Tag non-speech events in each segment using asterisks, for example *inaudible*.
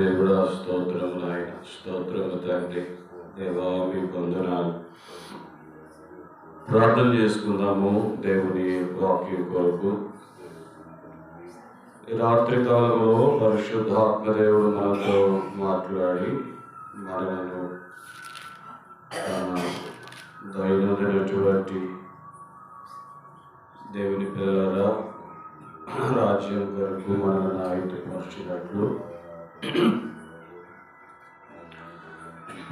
దేవుడా స్తోత్రము నాయన స్తోత్రము తండ్రి. దేవా మీ వందనాలు. ప్రార్థన చేసుకుందాము దేవుని వాక్యం కొరకు. రాత్రి కాలంలో పరిశుద్ధాత్మ దేవుడు మనతో మాట్లాడి మనలను తన దైనందినటువంటి దేవుని పిల్లల రాజ్యం కొరకు మనల్ని ఆయుధపరిచినట్లు ప్రేమ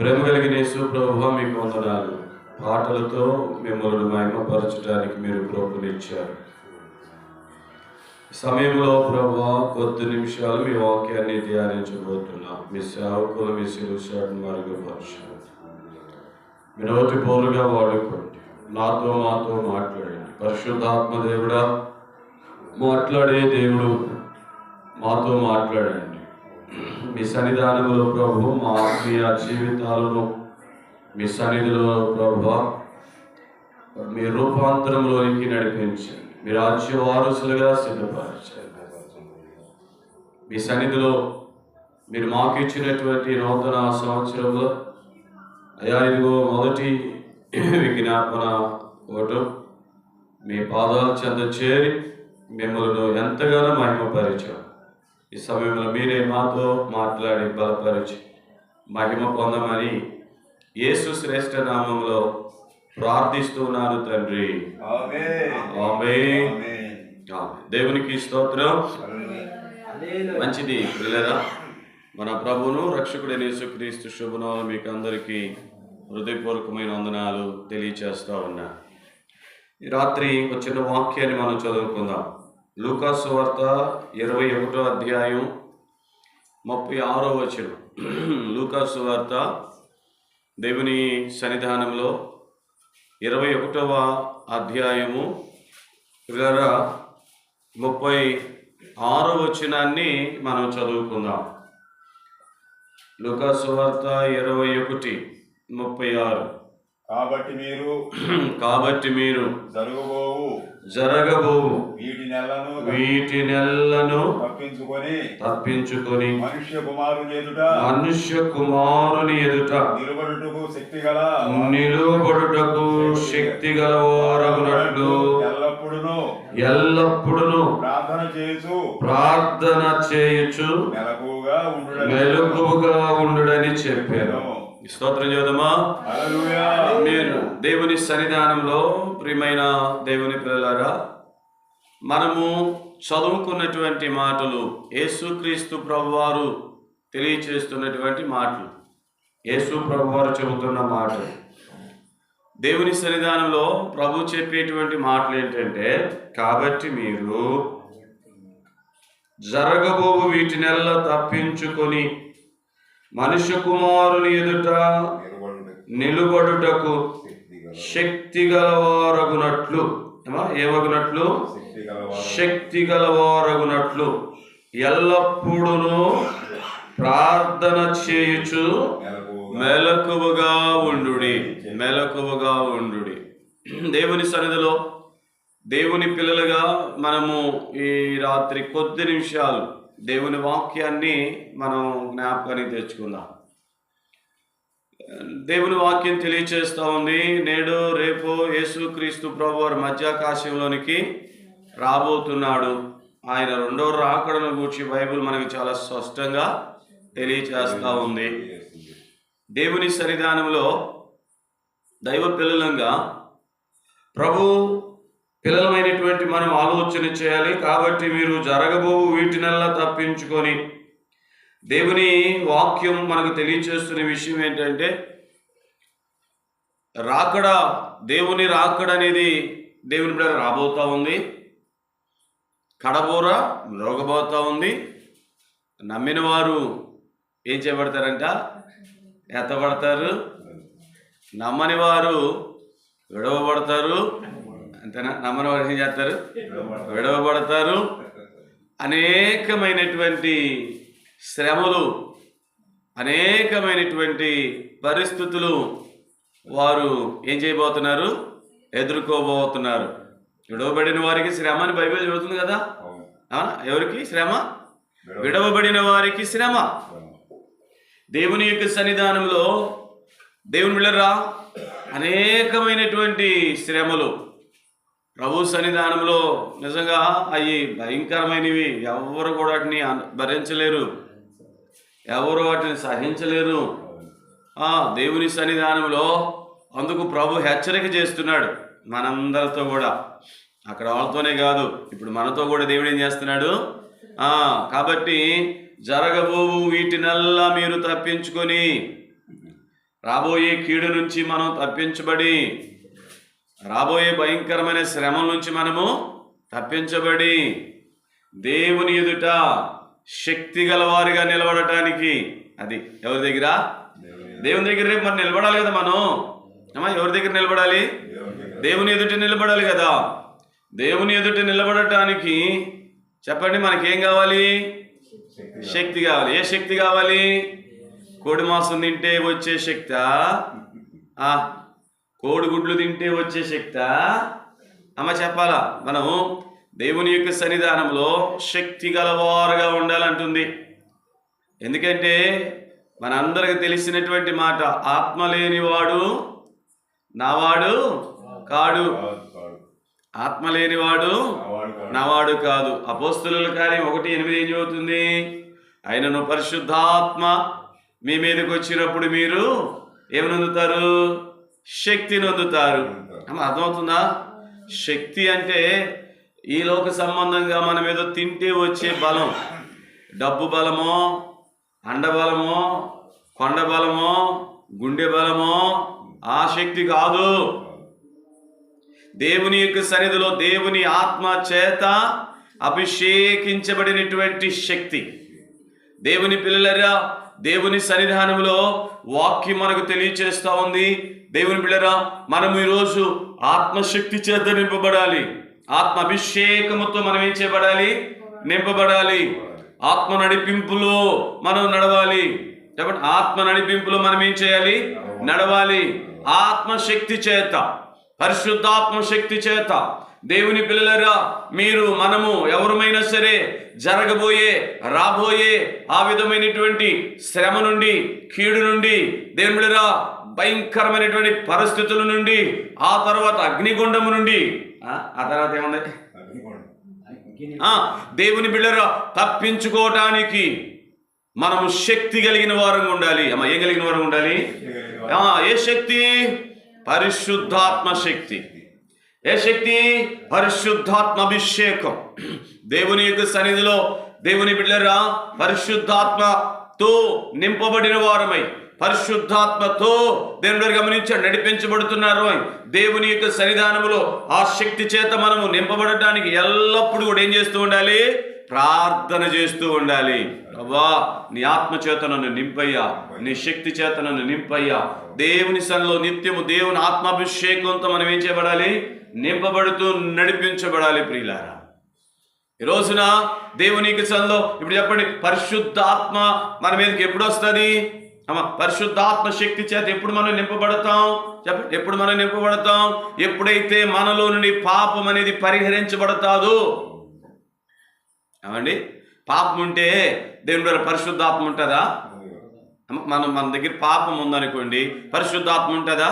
కలిగిన యేసు ప్రభు మీకు వందనాలు. పాటలతో మిమ్మల్ని మహిమపరచడానికి మీరు ప్రభునిచ్చారు సమయంలో ప్రభు కొద్ది నిమిషాలు మీ వాక్యాన్ని ధ్యానించబోతున్నాం. మీ సేవకులు మీ శిరుషాన్ని మరుగుపరచు మీ నోటి పోలుగా వాడుకోండి. నాతో మాతో మాట్లాడండి. పరిశుద్ధాత్మ దేవుడా మాట్లాడే దేవుడు మాతో మాట్లాడండి. మీ సన్నిధానంలో ప్రభు మా ఆత్మీయ జీవితాలను మీ సన్నిధిలో ప్రభు మీ రూపాంతరంలోనికి నడిపించండి మీ రాజ్య వారసులుగా సిద్ధపరచండి. మీ సన్నిధిలో మీరు మాకు ఇచ్చినటువంటి నూతన సంవత్సరంలో అయ్యా ఇదిగో మొదటి విజ్ఞాపన ఓటు మీ పాదాల చెంత చేరి మిమ్మల్ని ఎంతగానో మహిమపరిచాం. ఈ సమయంలో మీరే మాతో మాట్లాడి బలపరిచి మహిమ పొందమని యేసు శ్రేష్ఠ నామంలో ప్రార్థిస్తున్నాను తండ్రి. దేవునికి స్తోత్రం. మంచిది పిల్లరా. మన ప్రభును రక్షకుడైన యేసుక్రీస్తు శుభనాలు మీకు అందరికీ హృదయపూర్వకమైన వందనాలు తెలియచేస్తా ఉన్నా. ఈ రాత్రి వచ్చిన వాక్యాన్ని మనం చదువుకుందాం. లూకాసు వార్త ఇరవై ఒకటో అధ్యాయం ముప్పై ఆరో వచనం. లూకాసు వార్త దేవుని సన్నిధానంలో ఇరవై ఒకటవ అధ్యాయము. పిల్లరా ముప్పై ఆరో వచనాన్ని మనం చదువుకుందాం. లూకాసు వార్త ఇరవై ఒకటి ముప్పై ఆరు. కాబట్టి మీరు *clears throat* కాబట్టి మీరు జరగబోవు. జరగబోవు. వీటి నెలను వీటి నెలను తప్పించుకొని తప్పించుకొని మనుష్య కుమారుని ఎదుట మనుష్య కుమారుని ఎదుట నిలబడుటకు శక్తి గల నిలువబడుటకు శక్తి గలవారగునట్లు ఎల్లప్పుడూ ఎల్లప్పుడూ ప్రార్థన చేసు ప్రార్థన చేయుచు మెలకుగా ఉండుడని మెలకువగా ఉండుడని చెప్పాను. స్తోత్రం చేద్దామా. మీరు దేవుని సన్నిధానంలో ప్రియమైన దేవుని పిల్లలారా మనము చదువుకున్నటువంటి మాటలు యేసుక్రీస్తు ప్రభువారు తెలియచేస్తున్నటువంటి మాటలు యేసు ప్రభువారు చెబుతున్న మాటలు. దేవుని సన్నిధానంలో ప్రభు చెప్పేటువంటి మాటలు ఏంటంటే కాబట్టి మీరు జరగబోవు వీటినెల్లా తప్పించుకొని మనుష్య కుమారుని ఎదుట నిలబడుటకు శక్తి గల శక్తి గలవారగునట్లు. ఏమా? ఏమగునట్లు శక్తి గలవారు శక్తి గలవారగునట్లు. ఎల్లప్పుడూ ప్రార్థన చేయుచు మెలకువగా ఉండుడి. మెలకువగా ఉండుడి. దేవుని సన్నిధిలో దేవుని పిల్లలుగా మనము ఈ రాత్రి కొద్ది నిమిషాలు దేవుని వాక్యాన్ని మనం జ్ఞాపకానికి తెచ్చుకుందాం. దేవుని వాక్యం తెలియచేస్తూ ఉంది. నేడు రేపు యేసుక్రీస్తు ప్రభు వారి మధ్యాకాశంలోనికి రాబోతున్నాడు. ఆయన రెండో రాకడను గూర్చి బైబిల్ మనకి చాలా స్పష్టంగా తెలియచేస్తూ ఉంది. దేవుని సన్నిధానంలో దైవ పిల్లలంగా ప్రభు పిల్లలమైనటువంటి మనం ఆలోచన చేయాలి కాబట్టి మీరు జరగబోవు వీటినల్లా తప్పించుకొని దేవుని వాక్యం మనకు తెలియచేస్తున్న విషయం ఏంటంటే రాకడ దేవుని రాకడ అనేది దేవుని బిడ్డ రాబోతూ ఉంది. కడబోర రోగబోతా ఉంది. నమ్మిన వారు ఏం చేయబడతారంట? ఎత్తబడతారు. నమ్మని వారు విడవబడతారు. అంతేనా? నమ్మని వారు ఏం చేస్తారు? విడవబడతారు. అనేకమైనటువంటి శ్రమలు అనేకమైనటువంటి పరిస్థితులు వారు ఏం చేయబోతున్నారు? ఎదుర్కోబోతున్నారు. విడవబడిన వారికి శ్రమ అని బైబిల్ చెబుతుంది కదా? ఎవరికి శ్రమ? విడవబడిన వారికి శ్రమ. దేవుని యొక్క సన్నిధానంలో దేవుని బిళ్ళరా? అనేకమైనటువంటి శ్రమలు. ప్రభు సన్నిధానంలో నిజంగా అవి భయంకరమైనవి ఎవరు కూడా వాటిని భరించలేరు. ఎవరు వాటిని సహించలేరు. దేవుని సన్నిధానంలో అందుకు ప్రభు హెచ్చరిక చేస్తున్నాడు మనందరితో కూడా. అక్కడ వాళ్ళతోనే కాదు ఇప్పుడు మనతో కూడా దేవుడు ఏం చేస్తున్నాడు? కాబట్టి జరగబోవు వీటినల్లా మీరు తప్పించుకొని రాబోయే కీడు నుంచి మనం తప్పించబడి రాబోయే భయంకరమైన శ్రమల నుంచి మనము తప్పించబడి దేవుని ఎదుట శక్తి గలవారిగా నిలబడటానికి అది ఎవరి దగ్గర? దేవుని దగ్గర రేపు మరి నిలబడాలి కదా మనం? అమ్మా ఎవరి దగ్గర నిలబడాలి? దేవుని ఎదుట నిలబడాలి కదా. దేవుని ఎదుట నిలబడటానికి చెప్పండి మనకేం కావాలి? శక్తి కావాలి. ఏ శక్తి కావాలి? కోడి మాంసం తింటే వచ్చే శక్త? ఆ కోడిగుడ్లు తింటే వచ్చే శక్త? అమ్మ చెప్పాలా? మనం దేవుని యొక్క సన్నిధానంలో శక్తి గలవారుగా ఉండాలంటుంది. ఎందుకంటే మనందరికి తెలిసినటువంటి మాట ఆత్మ లేనివాడు నావాడు కాడు. ఆత్మ లేనివాడు నావాడు కాదు. అపోస్తుల కార్యం ఒకటి ఎనిమిది ఏం చదువుతుంది ఆయనను పరిశుద్ధాత్మ మీ మీదకి వచ్చినప్పుడు మీరు ఏమనందుతారు? నొందుతారు. శక్తి నొందుతారు. అమ్మ అర్థమవుతుందా? శక్తి అంటే ఈ లోక సంబంధంగా మనం ఏదో తింటే వచ్చే బలం. డబ్బు బలమో అండ బలమో కొండ బలమో గుండె బలమో ఆ శక్తి కాదు. దేవుని యొక్క సన్నిధిలో దేవుని ఆత్మ చేత అభిషేకించబడినటువంటి శక్తి. దేవుని పిల్లలరా దేవుని సన్నిధానంలో వాక్యం మనకు తెలియచేస్తా ఉంది. దేవుని పిల్లరా మనం ఈరోజు ఆత్మశక్తి చేత నింపబడాలి. ఆత్మ అభిషేకముతో మనం ఏం చేయబడాలి? నింపబడాలి. ఆత్మ నడిపింపులో మనం నడవాలి. చెప్పండి ఆత్మ నడిపింపులో మనం ఏం చేయాలి? నడవాలి. ఆత్మశక్తి చేత పరిశుద్ధాత్మ శక్తి చేత. దేవుని పిల్లలరా మీరు మనము ఎవరమైనా సరే జరగబోయే రాబోయే ఆ విధమైనటువంటి శ్రమ నుండి కీడు నుండి దేవుని పిల్లరా భయంకరమైనటువంటి పరిస్థితుల నుండి ఆ తర్వాత అగ్నిగుండము నుండి. ఆ తర్వాత ఏముంది? దేవుని బిళ్ళరా తప్పించుకోవటానికి మనము శక్తి కలిగిన వారంగా ఉండాలి. అమ్మ ఏం కలిగిన వారంగా ఉండాలి? ఏ శక్తి? పరిశుద్ధాత్మ శక్తి. ఏ శక్తి? పరిశుద్ధాత్మ అభిషేకం. దేవుని యొక్క సన్నిధిలో దేవుని బిడ్డరా పరిశుద్ధాత్మతో నింపబడిన వారమై పరిశుద్ధాత్మతో దేవుని గారు గమనించాడు నడిపించబడుతున్నారు దేవుని యొక్క సన్నిధానములో ఆ శక్తి చేత మనము నింపబడటానికి ఎల్లప్పుడూ కూడా ఏం చేస్తూ ఉండాలి? ప్రార్థన చేస్తూ ఉండాలి. అవ్వా నీ ఆత్మ చేత నన్ను నింపయ్యా. నీ శక్తి చేత నన్ను నింపయ్యా. దేవుని సన్నిలో నిత్యము దేవుని ఆత్మాభిషేకంతో మనం ఏం చేయబడాలి? నింపబడుతూ నడిపించబడాలి ప్రియులారా. ఈ రోజున దేవునికి సన్లో ఇప్పుడు చెప్పండి పరిశుద్ధాత్మ మన మీదకి ఎప్పుడు వస్తుంది? అమ్మ పరిశుద్ధాత్మ శక్తి చేత ఎప్పుడు మనం నింపబడతాం? చెప్పండి ఎప్పుడు మనం నింపబడతాం? ఎప్పుడైతే మనలో నుండి పాపం అనేది పరిహరించబడతాదో? ఏమండి? పాపం ఉంటే దేవుని ద్వారా పరిశుద్ధాత్మ ఉంటుందా? మనం మన దగ్గర పాపం ఉందనుకోండి పరిశుద్ధాత్మ ఉంటుందా?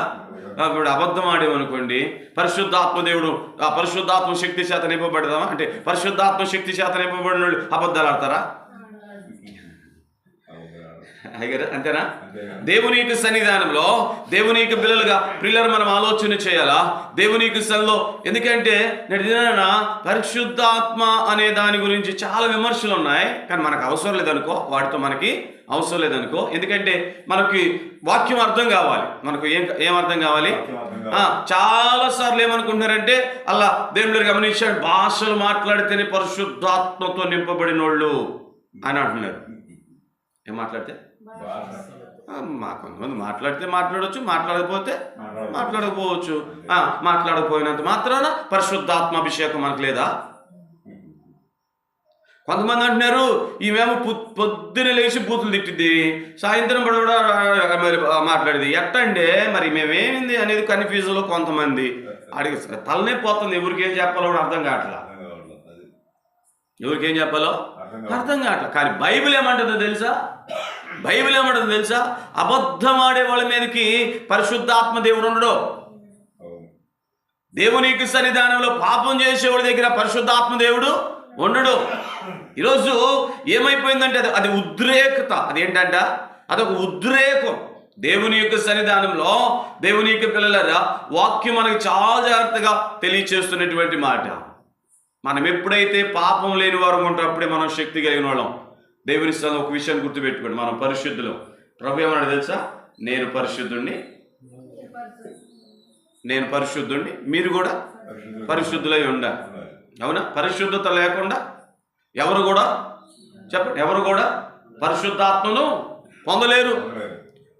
ఇప్పుడు అబద్ధం ఆడేమనుకోండి పరిశుద్ధాత్మ దేవుడు ఆ పరిశుద్ధాత్మ శక్తి చేత నింపబడదామా? అంటే పరిశుద్ధాత్మ శక్తి చేత నింపబడిన వాళ్ళు అబద్ధాలు ఆడతారా? అంతేనా? దేవుని యొక్క సన్నిధానంలో దేవుని యొక్క పిల్లలుగా పిల్లలు మనం ఆలోచన చేయాలా? దేవుని యొక్క సన్నిలో ఎందుకంటే నేటి దినాన పరిశుద్ధాత్మ అనే దాని గురించి చాలా విమర్శలు ఉన్నాయి. కానీ మనకు అవసరం లేదనుకో వాటితో మనకి అవసరం లేదనుకో. ఎందుకంటే మనకి వాక్యం అర్థం కావాలి. మనకు ఏం ఏం అర్థం కావాలి? చాలా సార్లు ఏమనుకుంటున్నారంటే అలా దేవుడు గమనించాడు భాషలు మాట్లాడితేనే పరిశుద్ధాత్మతో నింపబడిన వాళ్ళు అని అంటున్నారు. ఏం మాట్లాడితే? మా కొంతమంది మాట్లాడితే మాట్లాడవచ్చు మాట్లాడకపోతే. మాట్లాడకపోవచ్చు. ఆ, మాట్లాడకపోయినంత మాత్రాన పరిశుద్ధాత్మ అభిషేకం మనకు లేదా? కొంతమంది అంటున్నారు ఈమెమో పు- పొద్దున లేచి బూతులు తిట్టింది సాయంత్రం పడవడ మరి మాట్లాడింది. ఎట్టండే? మరి మేమేమింది అనేది కన్ఫ్యూజన్లో కొంతమంది అడిగి తలనే పోతుంది. ఎవరికి ఏం చెప్పాలో కూడా అర్థం కావట్లా. ఎవరికి ఏం చెప్పాలో? అర్థం కావట్లేదు కానీ బైబిల్ ఏమంటుందో తెలుసా? బైబిల్ ఏమంటుందో తెలుసా? అబద్ధం ఆడే వాళ్ళ మీదకి పరిశుద్ధాత్మ దేవుడు ఉండడు. దేవునికి సన్నిధానంలో పాపం చేసేవాడి దగ్గర పరిశుద్ధాత్మ దేవుడు ఉండడు. ఈరోజు ఏమైపోయిందంటే అది అది ఉద్రేకత. అదేంటంట? అదొక ఉద్రేకం. దేవుని యొక్క సన్నిధానంలో దేవుని యొక్క పిల్లలరా వాక్యం మనకి చాలా జాగ్రత్తగా తెలియచేస్తున్నటువంటి మాట. మనం ఎప్పుడైతే పాపం లేని వారు ఉంటాం అప్పుడే మనం శక్తి కలిగిన వాళ్ళం. దేవుని స్థలం ఒక విషయాన్ని గుర్తుపెట్టుకోండి. మనం పరిశుద్ధులు. ప్రభు ఏమన్నాడు తెలుసా? నేను పరిశుద్ధుణ్ణి. నేను పరిశుద్ధుణ్ణి. మీరు కూడా పరిశుద్ధులు పరిశుద్ధులై ఉండాలి అవునా? పరిశుద్ధత లేకుండా ఎవరు కూడా చెప్పండి. ఎవరు కూడా పరిశుద్ధాత్మను పొందలేరు.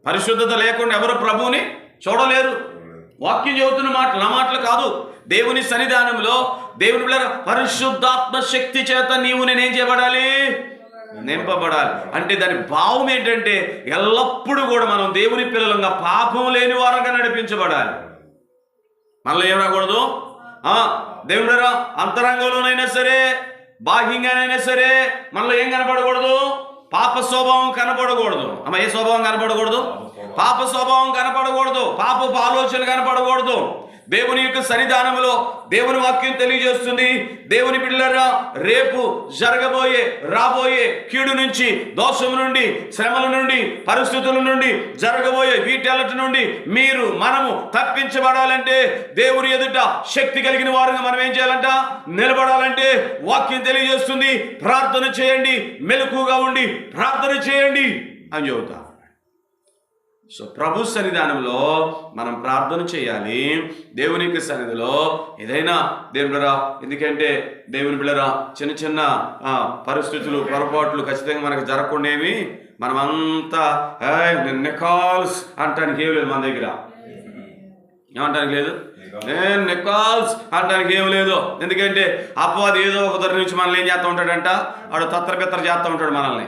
పరిశుద్ధత లేకుండా ఎవరు ప్రభువుని చూడలేరు. వాక్యం చెబుతున్న మాటలు నా మాటలు కాదు. దేవుని సన్నిధానంలో దేవుని పరిశుద్ధాత్మ శక్తి చేత నీవు నేనేం చేయబడాలి? నింపబడాలి. అంటే దాని భావం ఏంటంటే ఎల్లప్పుడూ కూడా మనం దేవుని పిల్లలంగా పాపం లేని వారంగా నడిపించబడాలి. మనలో ఏం రాకూడదు? దేవుడు అంతరంగంలోనైనా సరే బాహ్యంగానైనా సరే మనలో ఏం కనపడకూడదు? పాప స్వభావం కనపడకూడదు. అమ్మ ఏ స్వభావం కనపడకూడదు? పాప స్వభావం కనపడకూడదు. పాపపు ఆలోచన కనపడకూడదు. దేవుని యొక్క సన్నిధానంలో దేవుని వాక్యం తెలియజేస్తుంది. దేవుని బిడ్డలరా రేపు జరగబోయే రాబోయే కీడు నుంచి దోషం నుండి శ్రమల నుండి పరిస్థితుల నుండి జరగబోయే వీటన్నిటి నుండి మీరు మనము తప్పించబడాలంటే దేవుని ఎదుట శక్తి కలిగిన వారుగా మనం ఏం చేయాలంట? నిలబడాలంటే వాక్యం తెలియజేస్తుంది. ప్రార్థన చేయండి మెలకుగా ఉండి ప్రార్థన చేయండి అని చెబుతా. సో ప్రభు సన్నిధానంలో మనం ప్రార్థన చేయాలి. దేవుని యొక్క సన్నిధిలో ఏదైనా దేవుని బిడరా ఎందుకంటే దేవుని బిడరా చిన్న చిన్న పరిస్థితులు పొరపాట్లు ఖచ్చితంగా మనకు జరగకుండేవి మనమంతా నిన్న కాల్స్ అంటానికి ఏం లేదు మన దగ్గర. ఏమంటానికి లేదు? నేను నికాల్స్ అంటానికి ఏం లేదు. ఎందుకంటే అపవాది ఏదో ఒక దగ్గర నుంచి మనల్ని ఏం చేస్తూ ఉంటాడంట? వాడు తత్రపిత్ర చేస్తూ ఉంటాడు మనల్ని.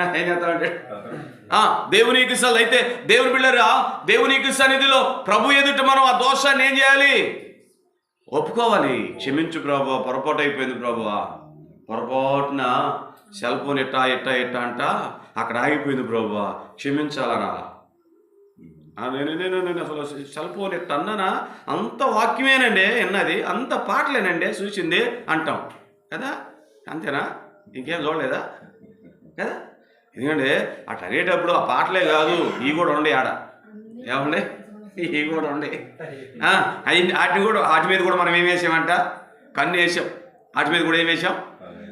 *laughs* ఏం చేస్తా ఉంటాడు ఆ, దేవుని ఇసలు అయితే దేవుని బిళ్ళరా? దేవుని సన్నిధిలో ప్రభు ఎదుట మనం ఆ దోషాన్ని ఏం చేయాలి? ఒప్పుకోవాలి. క్షమించు ప్రభు పొరపాటు అయిపోయింది ప్రభు. పొరపాటున సెల్ ఫోన్ ఎట్టా ఎట్టా ఎట్టా అంట అక్కడ ఆగిపోయింది ప్రభు. క్షమించాలనా? నేను నేను నేను అసలు సెల్ ఫోన్ ఎట్ట అన్నానా? అంత వాక్యమేనండి విన్నది అంత పాటలేనండి చూసింది అంటాం. కదా? అంతేనా? ఇంకేం చూడలేదా? కదా? ఎందుకంటే అట్లా అనేటప్పుడు ఆ పాటలే కాదు ఇవి కూడా ఉండే ఆడ. ఏమండి ఇవి కూడా ఉండే. ఆ, అవి వాటిని కూడా వాటి మీద కూడా మనం ఏం వేసామంట? కన్ను వేసాం. వాటి మీద కూడా ఏం వేసాం?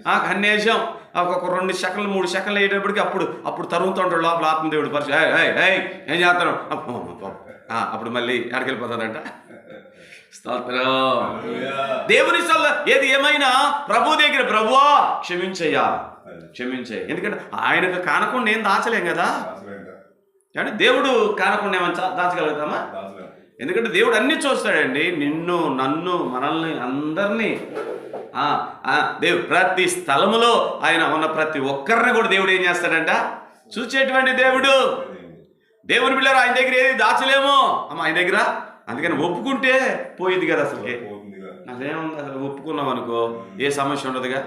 ఆ, కన్ను వేసాం. ఒక రెండు సెకండ్లు మూడు సెకండ్లు అయ్యేటప్పటికి అప్పుడు అప్పుడు తరుగుతూ ఉంటాడు లోపల ఆత్మదేవుడు పరిచయం ఏయ్, ఏయ్, ఏయ్, ఏం చేస్తాను అప్పుడు మళ్ళీ ఎక్కడికి వెళ్ళిపోతాడంట స్తోత్రం. హల్లెలూయా. దేవుని సల్ల ఏది ఏమైనా ప్రభు దగ్గర ప్రభువా క్షమించయ్యా. క్షమించే. ఎందుకంటే ఆయనకు కానకుండా ఏం దాచలేం కదా. కానీ దేవుడు కానకుండా ఏమైనా దాచగలుగుతామా. ఎందుకంటే దేవుడు అన్ని చూస్తాడండి. నిన్ను నన్ను మనల్ని అందరినీ. ఆ, ఆ, దేవుడు ప్రతి స్థలములో ఆయన ఉన్న ప్రతి ఒక్కరిని కూడా దేవుడు ఏం చేస్తాడంట? చూచేటువంటి దేవుడు. దేవుని పిల్లలు ఆయన దగ్గర ఏది దాచలేమో? అమ్మ ఆయన దగ్గర? అందుకని ఒప్పుకుంటే పోయింది కదా పోతుందిగా. అదేముంది అసలు? ఒప్పుకున్నాం అనుకో. ఏ సమస్య ఉండదుగా.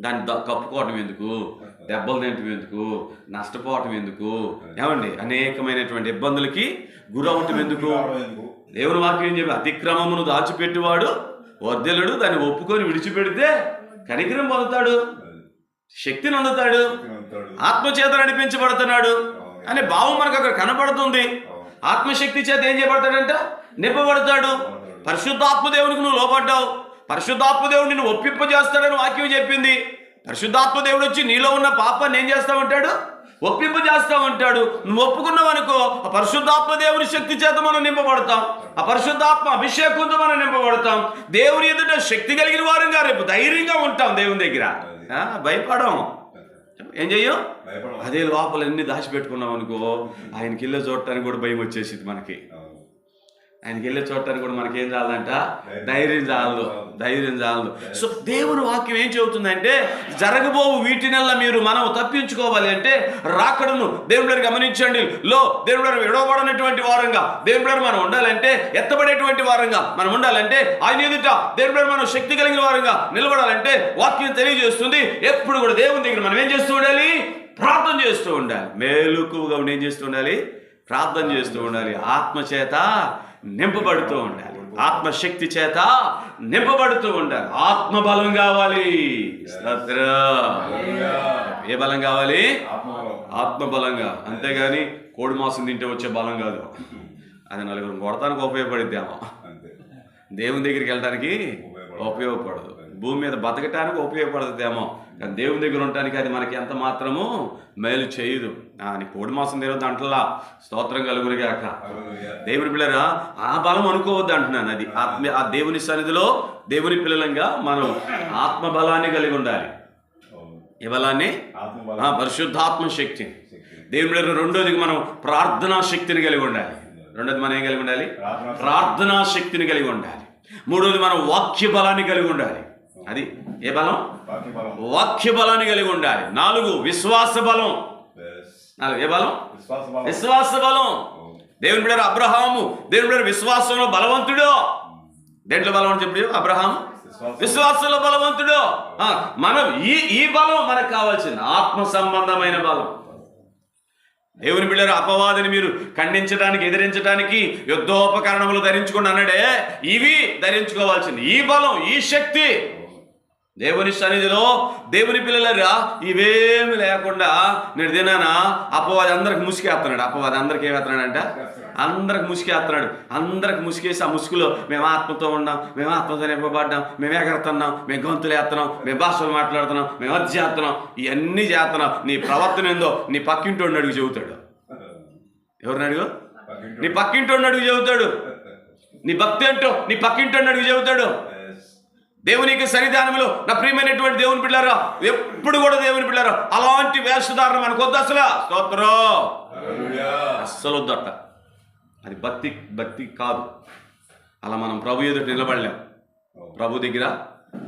దాన్ని కప్పుకోవటం ఎందుకు? దెబ్బలు తింటం ఎందుకు? నష్టపోవటం ఎందుకు? ఏమండి? అనేకమైనటువంటి ఇబ్బందులకి గురవటం ఎందుకు? దేవుని వాక్యం ఏం చెప్పి అతిక్రమమును దాచిపెట్టువాడు వర్ధలుడు దాన్ని ఒప్పుకొని విడిచిపెడితే కనికరం పొందుతాడు శక్తిని అందుతాడు. ఆత్మచేత నడిపించబడుతున్నాడు అనే భావం మనకు అక్కడ కనపడుతుంది. ఆత్మశక్తి చేత ఏం చేయబడతాడంట? నింపబడతాడు. పరిశుద్ధాత్మ దేవునికి నువ్వు లోపడ్డావు పరిశుద్ధాత్మ దేవుడు నిన్ను ఒప్పింపజేస్తాడని వాక్యం చెప్పింది. పరిశుద్ధాత్మ దేవుడు వచ్చి నీలో ఉన్న పాపాన్ని ఏం చేస్తా ఉంటాడు ఒప్పింపజేస్తా ఉంటాడు నువ్వు ఒప్పుకున్నావు అనుకో ఆ పరిశుద్ధాత్మ దేవుని శక్తి చేత మనం నింపబడతాం. ఆ పరిశుద్ధాత్మ అభిషేకంతో మనం నింపబడతాం. దేవుని ఎదుట శక్తి కలిగిన వారంగా రేపు ధైర్యంగా ఉంటాం దేవుని దగ్గర. భయపడం. ఏం చెయ్యం. అదే లోపల ఎన్ని దాచిపెట్టుకున్నాం అనుకో ఆయనకి ఇల్లు చూడటానికి కూడా భయం వచ్చేసింది మనకి. ఆయనకి వెళ్ళే చూడటానికి కూడా మనకేం చాలదంట? ధైర్యం. చాలదు. ధైర్యం చాలదు. సో దేవుని వాక్యం ఏం చెబుతుందంటే జరగబోవు వీటినల్లా మీరు మనం తప్పించుకోవాలి అంటే రాకడను దేవుడు గమనించండి. లో దేవుడు విడవబడినటువంటి వారంగా దేవుడు మనం ఉండాలంటే ఎత్తబడేటువంటి వారంగా మనం ఉండాలంటే ఆయన ఎదుట దేవుడు మనం శక్తి కలిగిన వారంగా నిలబడాలంటే వాక్యం తెలియజేస్తుంది. ఎప్పుడు కూడా దేవుని దగ్గర మనం ఏం చేస్తూ ఉండాలి? ప్రార్థన చేస్తూ ఉండాలి. మేలుకుగా ఉండి ఏం చేస్తూ ఉండాలి? ప్రార్థన చేస్తూ ఉండాలి. ఆత్మ చేత నింపబడుతూ ఉండాలి. ఆత్మశక్తి చేత నింపబడుతూ ఉండాలి. ఆత్మ బలం కావాలి. ఏ బలం కావాలి? ఆత్మ బలంగా అంతేగాని కోడి మాంసం తింటే వచ్చే బలం కాదు. అది నలుగురు కొడతానికి ఉపయోగపడిద్దేమో దేవుని దగ్గరికి వెళ్ళడానికి ఉపయోగపడదు. భూమి మీద బతకటానికి ఉపయోగపడుతుందేమో. కానీ దేవుని దగ్గర ఉండటానికి అది మనకి ఎంత మాత్రము మేలు చేయదు. అని కోడి మాసం తినొద్దు అంటలా స్తోత్రం కలుగురిగాక దేవుని పిల్లరా ఆ బలం అనుకోవద్దు అంటున్నాను అది. ఆత్మ ఆ దేవుని సన్నిధిలో దేవుని పిల్లలంగా మనం ఆత్మ బలాన్ని కలిగి ఉండాలి. ఏ బలాన్ని? పరిశుద్ధాత్మ శక్తిని శక్తి. దేవుని పిల్లలు రెండోది మనం ప్రార్థనా శక్తిని కలిగి ఉండాలి. రెండోది మనం ఏం కలిగి ఉండాలి? ప్రార్థనా శక్తిని కలిగి ఉండాలి. మూడోది మనం వాక్య బలాన్ని కలిగి ఉండాలి. అది ఏ బలం? వాక్య బలాన్ని కలిగి ఉండాలి. నాలుగు విశ్వాస బలం. నాలుగు ఏ బలం? విశ్వాస బలం. దేవుని బిడ్డ అబ్రహాము. దేవుని బిడ్డ విశ్వాసంలో బలవంతుడు. దేంట్లో బలం అని చెప్పి అబ్రహాము? విశ్వాసంలో బలవంతుడు. ఆ, మనం ఈ ఈ బలం మనకు కావాల్సింది. ఆత్మ సంబంధమైన బలం. దేవుని బిళ్ళరు అపవాదిని మీరు ఖండించడానికి ఎదిరించడానికి యుద్ధోపకరణములు ధరించుకుని అన్నాడే. ఇవి ధరించుకోవాల్సింది. ఈ బలం ఈ శక్తి. దేవుని సన్నిధిలో దేవుని పిల్లలరా ఇవేమి లేకుండా నేను తిన్నానా అపవాది అందరికి ముసుకేస్తున్నాడు. అపవాది అందరికి ఏమేస్తున్నాడంట అందరికి ముసుకేస్తున్నాడు. అందరికి ముసుకేసి ఆ ముసుగులో మేము ఆత్మతో ఉన్నాం మేము ఆత్మతో నింపబడ్డాం మేము ఎగరుతున్నాం మేము గొంతులు వేస్తున్నాం మేము భాషలు మాట్లాడుతున్నాం మేము అది చేస్తున్నాం ఇవన్నీ చేస్తున్నాం. నీ ప్రవర్తన ఏందో నీ పక్కింటోడిని అడుగు చెబుతాడు. ఎవరిని అడుగు? నీ పక్కింటోడిని అడుగు చెబుతాడు. నీ భక్తి ఏంటో నీ పక్కింటోడిని అడుగు చెబుతాడు. దేవునికి సన్నిధానంలో నా ప్రియమైనటువంటి దేవుని పిల్లరా ఎప్పుడు కూడా దేవుని పిల్లరా అలాంటి వేషధారణ మనకు వద్దు అసలు. స్తోత్రం. అస్సలు వద్దట అది భక్తి భక్తి కాదు. అలా మనం ప్రభు ఎదుట నిలబడలేం. ప్రభు దగ్గర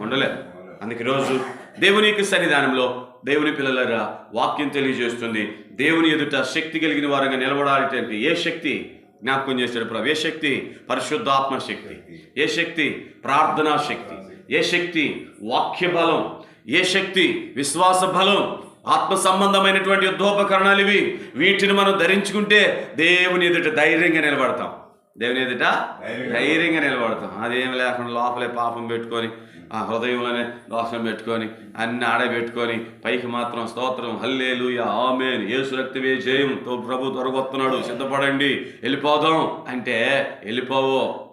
ఉండలేం. అందుకే రోజు దేవునికి సన్నిధానంలో దేవుని పిల్లలరా వాక్యం తెలియజేస్తుంది. దేవుని ఎదుట శక్తి కలిగిన వారంగా నిలబడాలంటే ఏ శక్తి జ్ఞాపకం చేశాడు ప్రభు? ఏ శక్తి? పరిశుద్ధాత్మ శక్తి. ఏ శక్తి? ప్రార్థనా శక్తి. ఏ శక్తి? వాక్య బలం ఏ శక్తి? విశ్వాస బలం ఆత్మ సంబంధమైనటువంటి యుద్ధోపకరణాలు ఇవి వీటిని మనం ధరించుకుంటే దేవుని ఎదుట ధైర్యంగా నిలబడతాం. దేవుని ఎదుట ధైర్యంగా. నిలబడతాం. అదేం లేకుండా లోపలే పాపం పెట్టుకొని ఆ హృదయంలోనే దోషం పెట్టుకొని అన్ని ఆడబెట్టుకొని పైకి మాత్రం స్తోత్రం హల్లేలు ఆమెన్. ఏసు రక్తమే జయం తో ప్రభు త్వరగొస్తున్నాడు సిద్ధపడండి. వెళ్ళిపోదాం. అంటే వెళ్ళిపోవు.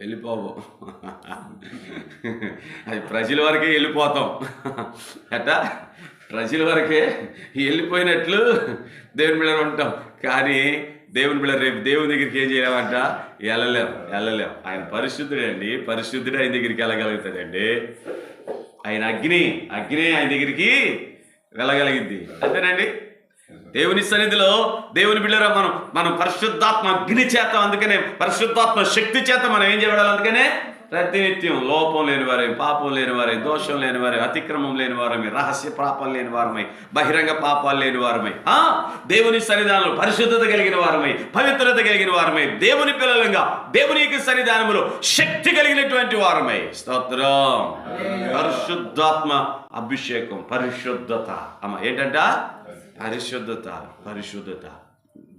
వెళ్ళిపోవు. అది ప్రజల వరకే వెళ్ళిపోతాం. అట? ప్రజల వరకే వెళ్ళిపోయినట్లు దేవుని బిళ్ళ ఉంటాం. కానీ దేవుని బిళ్ళ రేపు దేవుని దగ్గరికి ఏం చేయలేమంట? వెళ్ళలేం వెళ్ళలేం. ఆయన పరిశుద్ధుడండి పరిశుద్ధుడు ఆయన దగ్గరికి వెళ్ళగలుగుతాడండి. ఆయన అగ్ని అగ్ని ఆయన దగ్గరికి వెళ్ళగలిగింది. అంతేనండి దేవుని సన్నిధిలో దేవుని బిళ్ళరా మనం మనం పరిశుద్ధాత్మ అగ్ని చేత అందుకనే పరిశుద్ధాత్మ శక్తి చేత మనం ఏం చేయబడాలి అందుకనే? ప్రతినిత్యం లోపం లేని వారై పాపం లేని వారై దోషం లేని వారై అతిక్రమం లేని వారమై రహస్య పాపాలు లేని వారమై బహిరంగ పాపాలు లేని వారమై ఆ? దేవుని సన్నిధానంలో పరిశుద్ధత కలిగిన వారమై పవిత్రత కలిగిన వారమై దేవుని పిల్లలంగా దేవునికి సన్నిధానములో శక్తి కలిగినటువంటి వారమై. స్తోత్రం. పరిశుద్ధాత్మ అభిషేకం పరిశుద్ధత. అమ్మ ఏంటంట? పరిశుద్ధత పరిశుద్ధత.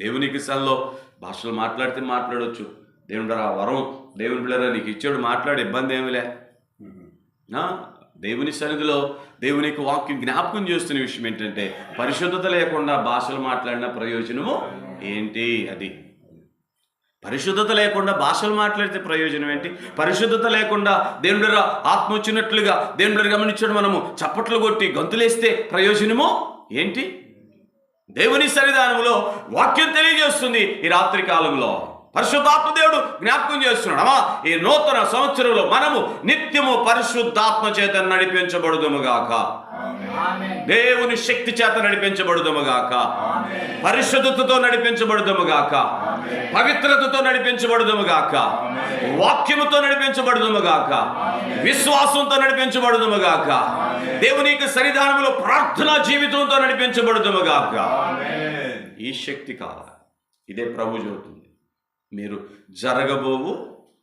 దేవునికి సల్లో భాషలు మాట్లాడితే మాట్లాడొచ్చు. దేవుడు ఆ వరం దేవుని బిళ్ళరా నీకు ఇచ్చాడు మాట్లాడే ఇబ్బంది ఏమిలే దేవుని సన్నిధిలో దేవునికి వాక్యం జ్ఞాపకం చేస్తున్న విషయం ఏంటంటే పరిశుద్ధత లేకుండా భాషలు మాట్లాడిన ప్రయోజనము ఏంటి అది? పరిశుద్ధత లేకుండా భాషలు మాట్లాడితే ప్రయోజనం ఏంటి? పరిశుద్ధత లేకుండా దేవుడి ఆత్మ వచ్చినట్లుగా దేవుడి గమనించడం మనము చప్పట్లు కొట్టి గంతులేస్తే ప్రయోజనము ఏంటి? దేవుని సన్నిధానంలో వాక్యం తెలియజేస్తుంది ఈ రాత్రి కాలంలో. పరిశుద్ధాత్మ దేవుడు జ్ఞాపకం చేస్తున్నాడమా ఈ నూతన సంవత్సరంలో మనము నిత్యము పరిశుద్ధాత్మ చేత నడిపించబడుదుము గాక. దేవుని శక్తి చేత నడిపించబడుదము గాక పరిశుద్ధతతో నడిపించబడుదము గాక పవిత్రతతో నడిపించబడుదము గాక వాక్యముతో నడిపించబడుదము గాక విశ్వాసంతో నడిపించబడుదము గాక దేవుని యొక్క సన్నిధానంలో ప్రార్థనా జీవితంతో నడిపించబడుదము గాక Amen. ఈ శక్తి కావాలి. ఇదే ప్రభు చెబుతుంది. మీరు జరగబోవు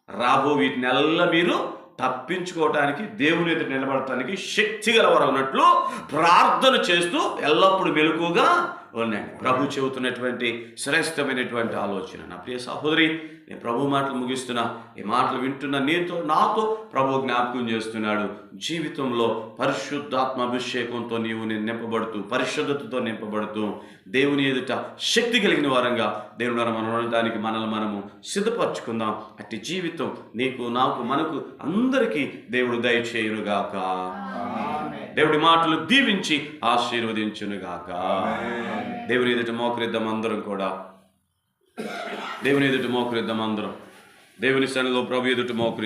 రాబో వీటినెల్లా మీరు తప్పించుకోవటానికి దేవుని ఎదురు నిలబడటానికి శక్తి గలవారు అన్నట్లు ప్రార్థన చేస్తూ ఎల్లప్పుడూ మెలకుగా ఉండండి ప్రభు చెబుతున్నటువంటి శ్రేష్టమైనటువంటి ఆలోచన. నా ప్రియ సహోదరి నేను ప్రభు మాటలు ముగిస్తున్నా ఈ మాటలు వింటున్న నీతో నాతో ప్రభు జ్ఞాపకం చేస్తున్నాడు. జీవితంలో పరిశుద్ధాత్మ అభిషేకంతో నీవు నేను నింపబడుతూ పరిశుద్ధతతో నింపబడుతూ దేవుని ఎదుట శక్తి కలిగిన వారంగా దేవుని మనం ఉండడానికి మనల్ని మనము సిద్ధపరచుకుందాం. అట్టి జీవితం నీకు నాకు మనకు అందరికీ దేవుడు దయచేయునుగాక దేవుడి మాటలు దీవించి ఆశీర్వదించునుగాక. దేవుని ఎదుట మోకరిద్దాం అందరం కూడా. దేవుని ఎదుట మోకరిద్దాం అందరం. దేవుని సన్నిలో ప్రభు ఎదుట మోకరి